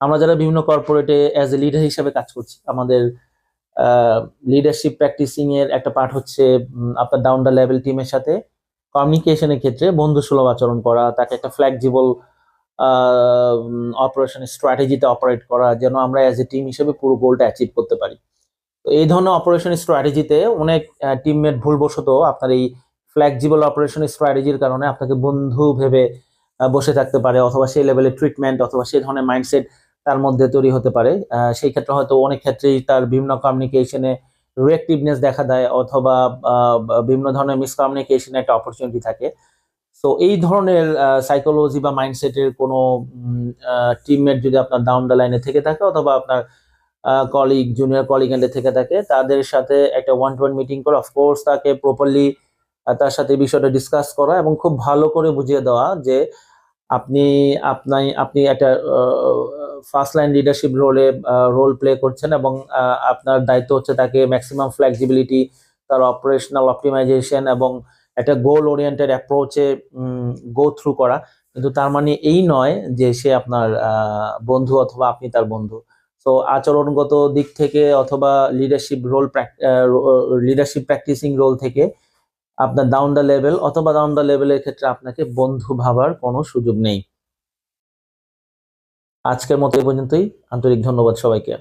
আমরা যারা বিভিন্ন কর্পোরেটে অ্যাজ এ লিডার হিসেবে কাজ করছি, আমাদের লিডারশিপ প্র্যাকটিসিং এর একটা পার্ট হচ্ছে আপনার ডাউন দ্য লেভেল টিমের সাথে কমিউনিকেশনের ক্ষেত্রে বন্ধু সুলভ আচরণ করা, তাকে একটা ফ্লেক্সিবল অপারেশন স্ট্র্যাটেজিতে অপারেট করা, যেন আমরা অ্যাজ এ টিম হিসেবে পুরো গোলটা অ্যাচিভ করতে পারি। তো এই ধরনের অপারেশন স্ট্র্যাটেজিতে অনেক টিমমেট ভুলবশত আপনার এই ফ্লেক্সিবল অপারেশন স্ট্র্যাটেজির কারণে আপনাকে বন্ধু ভেবে বসে থাকতে পারে, অথবা সেই লেভেলের ট্রিটমেন্ট অথবা সেই ধরনের মাইন্ডসেট তার মধ্যে তৈরি হতে পারে। সেই ক্ষেত্রে হয়তো অনেক ক্ষেত্রেই তার বিভিন্ন কমিউনিকেশনে রিয়েক্টিভনেস দেখা দেয় অথবা বিভিন্ন ধরনের মিসকমিউনিকেশনে একটা অপরচুনিটি থাকে। সো এই ধরনের সাইকোলজি বা মাইন্ডসেটের কোনো টিমমেট যদি আপনার ডাউন দ্য লাইনে থেকে থাকে অথবা আপনার কলিগ জুনিয়র কলিগ এন্ডে থেকে থাকে, তাদের সাথে একটা ওয়ান টু ওয়ান মিটিং করে অফকোর্স তাকে প্রপারলি তার সাথে বিষয়টা ডিসকাস করা এবং খুব ভালো করে বুঝিয়ে দেওয়া যে আপনি আপনি আপনি একটা ফার্স্ট লাইন লিডারশিপ রোলে রোল প্লে করছেন এবং আপনার দায়িত্ব হচ্ছে তাকে ম্যাক্সিমাম ফ্লেক্সিবিলিটি তার অপারেশনাল অপটিমাইজেশন এবং একটা গোল ওরিয়েন্টেড অ্যাপ্রোচে গো থ্রু করা। কিন্তু তার মানে এই নয় যে সে আপনার বন্ধু অথবা আপনি তার বন্ধু। তো আচরণগত দিক থেকে অথবা leadership role leadership practising role থেকে আপনার ডাউন দ্য লেভেল অথবা ডাউন দ্য লেভেলের ক্ষেত্রে আপনাকে বন্ধু ভাবার কোনো সুযোগ নেই। আজকের মতো এই পর্যন্তই। আন্তরিক ধন্যবাদ সবাইকে।